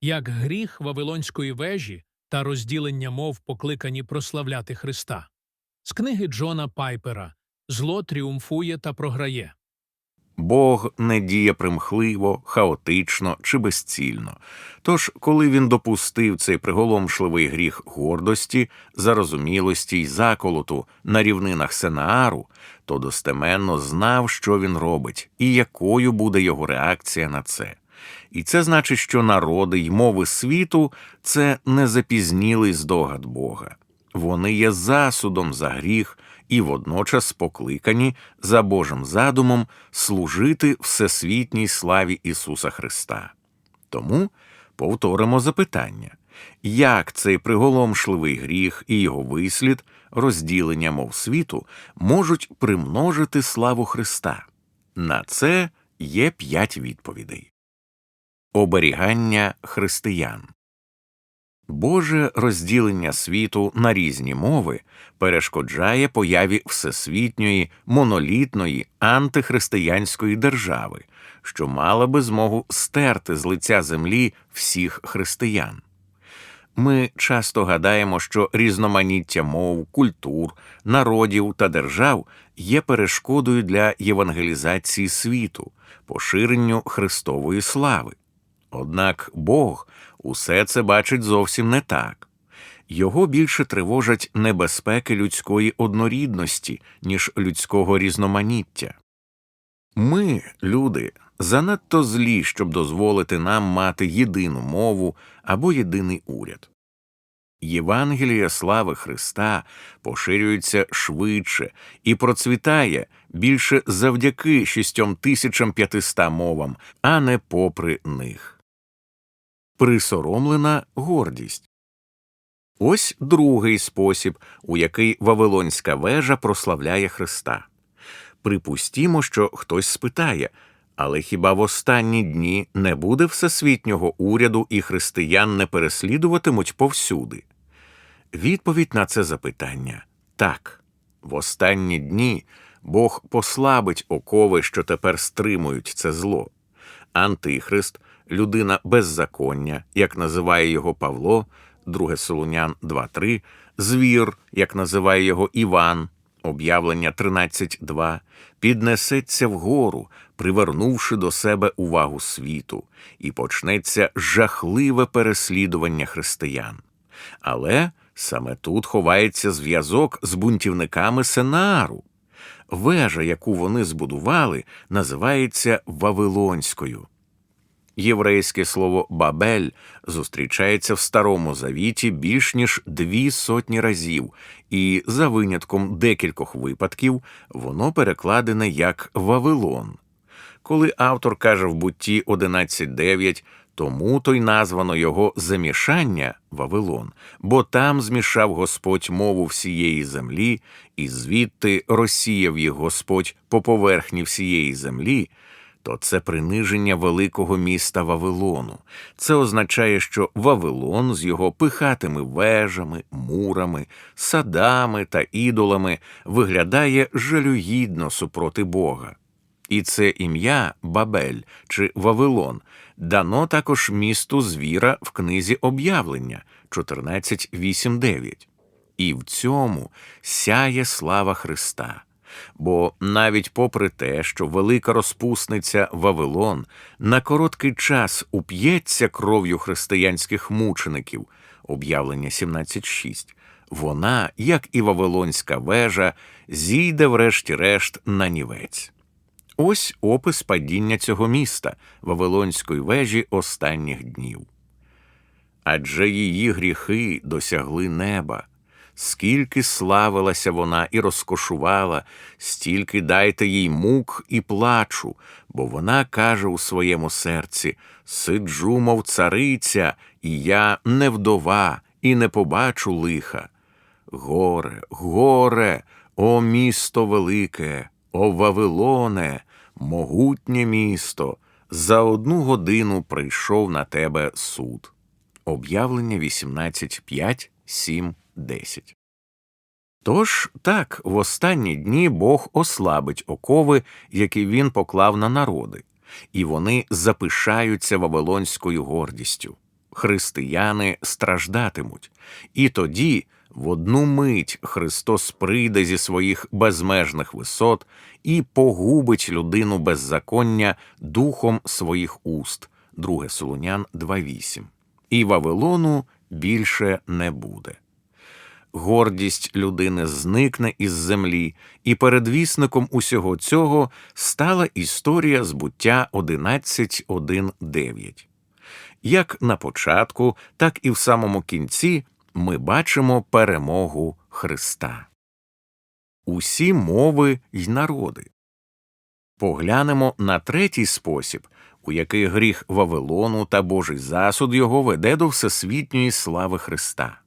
як гріх Вавилонської вежі та розділення мов покликані прославляти Христа. З книги Джона Пайпера Зло тріумфує та програє. Бог не діє примхливо, хаотично чи безцільно. Тож, коли він допустив цей приголомшливий гріх гордості, зарозумілості й заколоту на рівнинах Сенаару, то достеменно знав, що він робить, і якою буде його реакція на це. І це значить, що народи й мови світу це не запізнілий здогад Бога. Вони є засудом за гріх і водночас покликані за Божим задумом служити всесвітній славі Ісуса Христа. Тому повторимо запитання, як цей приголомшливий гріх і його вислід, розділення мов світу, можуть примножити славу Христа? На це є п'ять відповідей. Оберігання християн. Боже розділення світу на різні мови перешкоджає появі всесвітньої, монолітної, антихристиянської держави, що мала би змогу стерти з лиця землі всіх християн. Ми часто гадаємо, що різноманіття мов, культур, народів та держав є перешкодою для євангелізації світу, поширенню Христової слави. Однак Бог усе це бачить зовсім не так. Його більше тривожать небезпеки людської однорідності, ніж людського різноманіття. Ми, люди, занадто злі, щоб дозволити нам мати єдину мову або єдиний уряд. Євангелія слави Христа поширюється швидше і процвітає більше завдяки 6500 мовам, а не попри них присоромлена гордість. Ось другий спосіб, у який Вавилонська вежа прославляє Христа. Припустімо, що хтось спитає, але хіба в останні дні не буде всесвітнього уряду і християн не переслідуватимуть повсюди? Відповідь на це запитання так. В останні дні Бог послабить окови, що тепер стримують це зло. Антихрист людина беззаконня, як називає його Павло, 2 Солунян 2.3, звір, як називає його Іван, об'явлення 13.2, піднесеться вгору, привернувши до себе увагу світу, і почнеться жахливе переслідування християн. Але саме тут ховається зв'язок з бунтівниками Сенаару. Вежа, яку вони збудували, називається Вавилонською. Єврейське слово Бабель зустрічається в Старому Завіті більш ніж дві сотні разів, і за винятком декількох випадків воно перекладене як Вавилон. Коли автор каже в бутті 11.9, тому то й названо його замішання Вавилон, бо там змішав Господь мову всієї землі, і звідти розсіяв їх Господь по поверхні всієї землі то це приниження великого міста Вавилону. Це означає, що Вавилон з його пихатими вежами, мурами, садами та ідолами виглядає жалюгідно супроти Бога. І це ім'я Бабель чи Вавилон дано також місту звіра в книзі об'явлення 14.8.9. І в цьому сяє слава Христа. Бо навіть попри те, що велика розпусниця Вавилон на короткий час уп'ється кров'ю християнських мучеників, об'явлення 17.6, вона, як і Вавилонська вежа, зійде врешті-решт на нівець. Ось опис падіння цього міста, Вавилонської вежі останніх днів. Адже її гріхи досягли неба скільки славилася вона і розкошувала, стільки дайте їй мук і плачу, бо вона каже у своєму серці Сиджу, мов цариця, і я не вдова, і не побачу лиха. Горе, горе, о місто велике, о Вавилоне, могутнє місто, за одну годину прийшов на тебе суд. Об'явлення 18.5, 7, 10. Тож так, в останні дні Бог ослабить окови, які він поклав на народи, і вони запишаються вавилонською гордістю. християни страждатимуть, і тоді в одну мить Христос прийде зі своїх безмежних висот і погубить людину беззаконня духом своїх уст. 2 Солунян 2.8. І Вавилону більше не буде. Гордість людини зникне із землі, і передвісником усього цього стала історія збуття 11.1.9. Як на початку, так і в самому кінці ми бачимо перемогу Христа. Усі мови й народи. Поглянемо на третій спосіб, у який гріх Вавилону та Божий засуд його веде до всесвітньої слави Христа.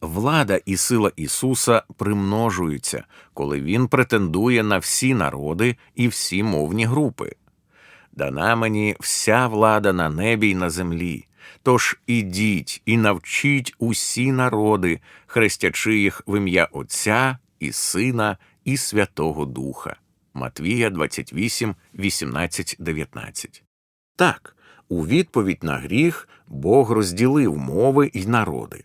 Влада і сила Ісуса примножуються, коли Він претендує на всі народи і всі мовні групи. Дана мені вся влада на небі й на землі. Тож ідіть і навчіть усі народи, хрестячи їх в ім'я Отця і Сина і Святого Духа. Матвія 28, 18, 19. Так, у відповідь на гріх Бог розділив мови й народи.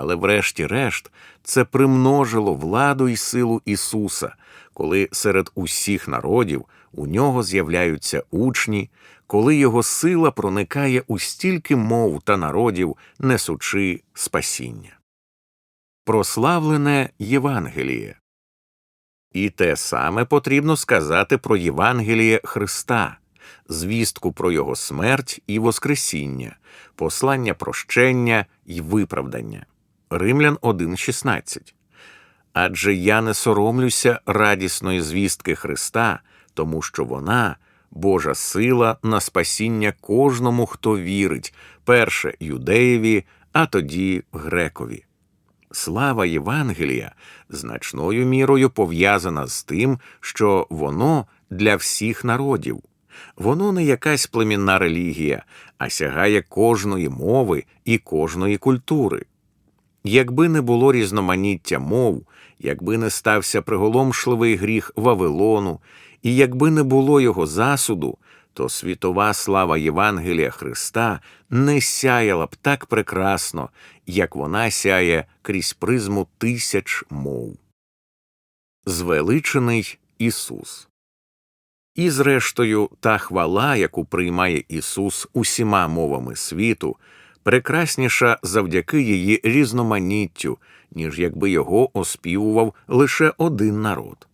Але врешті-решт це примножило владу й силу Ісуса, коли серед усіх народів у нього з'являються учні, коли його сила проникає у стільки мов та народів, несучи спасіння. Прославлене Євангеліє. І те саме потрібно сказати про Євангеліє Христа, звістку про Його смерть і Воскресіння, послання прощення й виправдання. Римлян 1.16. Адже я не соромлюся радісної звістки Христа, тому що вона Божа сила на спасіння кожному, хто вірить, перше юдеєві, а тоді грекові. Слава Євангелія значною мірою пов'язана з тим, що воно для всіх народів. Воно не якась племінна релігія, а сягає кожної мови і кожної культури. Якби не було різноманіття мов, якби не стався приголомшливий гріх Вавилону, і якби не було його засуду, то світова слава Євангелія Христа не сяяла б так прекрасно, як вона сяє крізь призму тисяч мов. Звеличений Ісус. І, зрештою, та хвала, яку приймає Ісус усіма мовами світу, прекрасніша завдяки її різноманіттю, ніж якби його оспівував лише один народ.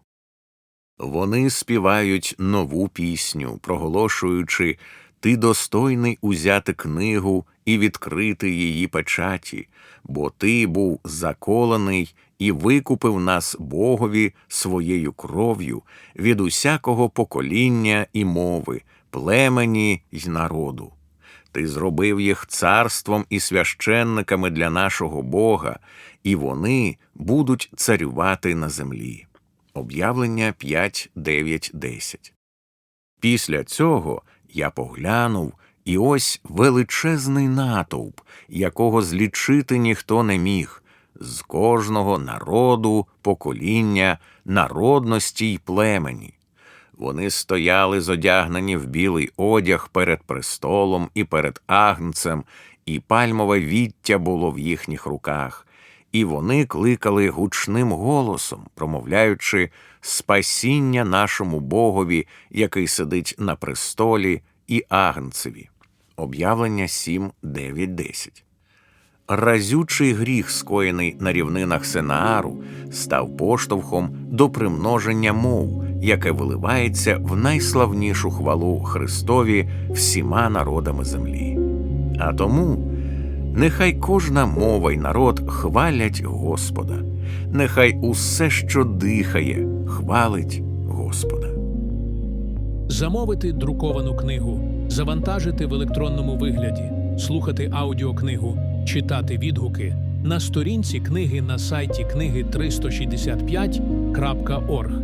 Вони співають нову пісню, проголошуючи Ти достойний узяти книгу і відкрити її печаті, бо ти був заколений і викупив нас Богові своєю кров'ю від усякого покоління і мови, племені й народу. Ти зробив їх царством і священниками для нашого Бога, і вони будуть царювати на землі. Об'явлення 5, 9, 10. Після цього я поглянув, і ось величезний натовп, якого злічити ніхто не міг, з кожного народу, покоління, народності й племені. Вони стояли зодягнені в білий одяг перед престолом і перед агнцем, і пальмове віття було в їхніх руках, і вони кликали гучним голосом, промовляючи спасіння нашому Богові, який сидить на престолі, і агнцеві. Об'явлення 7, 9, 10. Разючий гріх, скоєний на рівнинах Сенаару, став поштовхом до примноження мов, яке виливається в найславнішу хвалу Христові всіма народами землі. А тому нехай кожна мова й народ хвалять Господа, нехай усе, що дихає, хвалить Господа. Замовити друковану книгу, завантажити в електронному вигляді, слухати аудіокнигу, читати відгуки на сторінці книги на сайті книги 365.org.